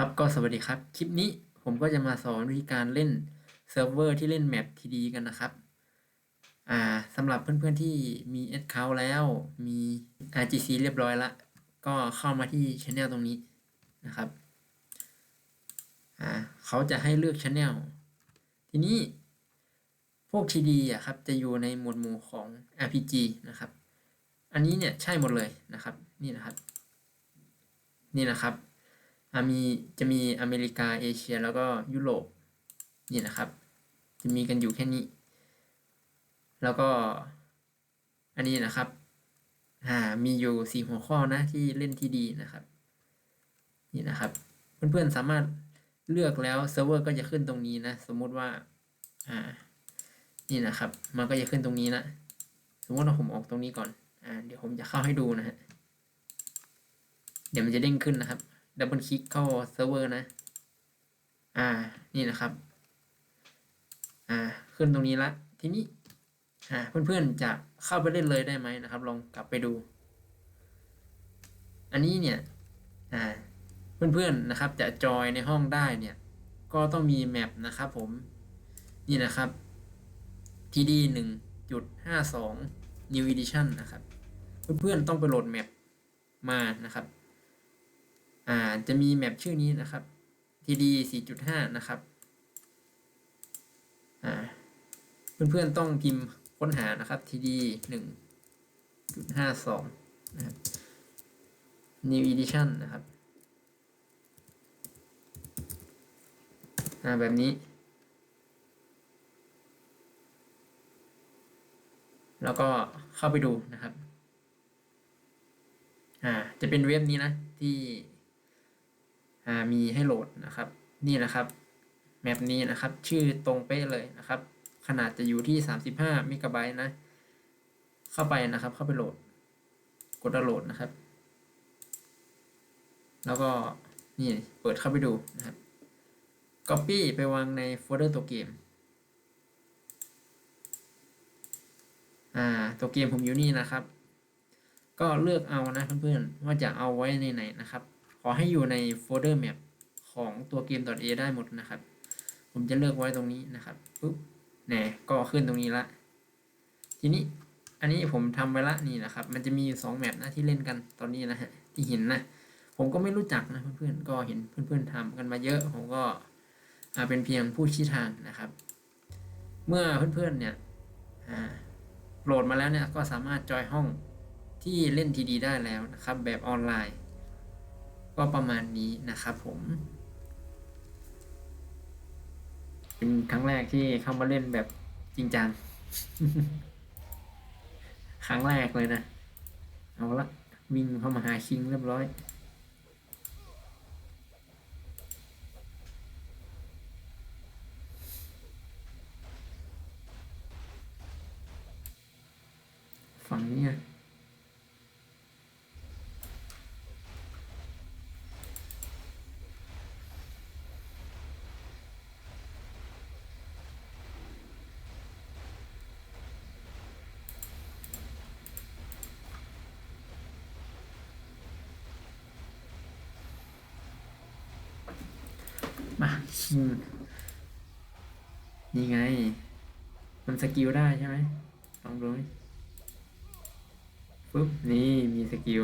ครับก็สวัสดีครับ คลิปนี้ผมก็จะมาสอนวิธีการเล่นเซิร์ฟเวอร์ที่เล่นแมปทีดีกันนะครับอ่าสำหรับเพื่อนๆที่มี Account แล้วมี RGC เรียบร้อยละ ก็เข้ามาที่ช anel ตรงนี้นะครับอ่าเขาจะให้เลือกช anel ทีนี้พวก TD อะครับจะอยู่ในหมวดหมู่ของ RPG นะครับ อันนี้เนี่ยใช่หมดเลยนะครับ นี่นะครับ นี่นะครับ มีจะมีอเมริกาเอเชีย แล้วก็ยุโรปนี่นะครับ จะมีกันอยู่แค่นี้ แล้วก็อันนี้นะครับอ่ามีอยู่สี่หัวข้อนะที่เล่นที่ดีนะครับ นี่นะครับ เพื่อนๆสามารถเลือกแล้วเซิร์ฟเวอร์ก็จะขึ้นตรงนี้นะ สมมุติว่าอ่า นี่นะครับ มันก็จะขึ้นตรงนี้นะ สมมติว่าผมออกตรงนี้ก่อน อ่า เดี๋ยวผมจะเข้าให้ดูนะฮะ เดี๋ยวมันจะเด้งขึ้นนะครับ ดับเบิลคลิกเข้าเซิร์ฟเวอร์นะ อ่า นี่นะครับ อ่า ขึ้นตรงนี้ละ ทีนี้ อ่า เพื่อนๆ จะเข้าไปเล่นเลยได้ไหมนะครับ ลองกลับไปดู อันนี้เนี่ย อ่า เพื่อนๆ นะครับ จะจอยในห้องได้เนี่ย ก็ต้องมีแมปนะครับผม นี่นะครับ TD หนึ่งจุดห้าสอง New Edition นะครับ เพื่อนๆ ต้องไปโหลดแมปมานะครับ อ่าจะมีแมปชื่อนี้นะครับ TD 4.5 นะครับอ่าเพื่อนๆต้องพิมพ์ค้นหานะครับ TD 1.52 นะครับ New Edition นะครับอ่าแบบนี้ แล้วก็เข้าไปดูนะครับ อ่า จะเป็นเว็บนี้นะที่ มีให้โหลดนะครับ นี่นะครับแมปนี้นะครับ ชื่อตรงเป๊ะเลยนะครับ ขนาดจะอยู่ที่สามสิบห้าเมกะไบต์นะ เข้าไปนะครับ เข้าไปโหลด กดดาวน์โหลดนะครับ แล้วก็นี่เปิดเข้าไปดูนะครับ Copy ไปวางในโฟลเดอร์ตัวเกม อ่า ตัวเกมผมอยู่นี่นะครับ ก็เลือกเอานะเพื่อนๆว่าจะเอาไว้ในไหนนะครับ ขอให้อยู่ในโฟลเดอร์แมปของตัวเกม .a ได้หมดนะครับ ผมจะเลือกไว้ตรงนี้นะครับปุ๊บแหน่ก็ขึ้นตรงนี้ละ ทีนี้อันนี้ผมทำไว้ละนี่นะครับ มันจะมีสองแมปนะที่เล่นกันตอนนี้นะฮะที่เห็นนะ ผมก็ไม่รู้จักนะเพื่อนๆก็เห็นเพื่อนๆทำกันมาเยอะผมก็อาเป็นเพียงผู้ชี้ทางนะครับ เมื่อเพื่อนๆเนี่ยโหลดมาแล้วเนี่ยก็สามารถจอยห้องที่เล่นทีดีได้แล้วนะครับ แบบออนไลน์ ก็ประมาณนี้นะครับผมเป็นครั้งแรกที่เข้ามาเล่นแบบจริงจัง ครั้งแรกเลยนะ เอาละวิ่งเข้ามาหาคิงเรียบร้อย ฝั่งนี้ มาคิงนี่ไง มันสกิลได้ใช่ไหมลองดูปุ๊บ นี่มีสกิล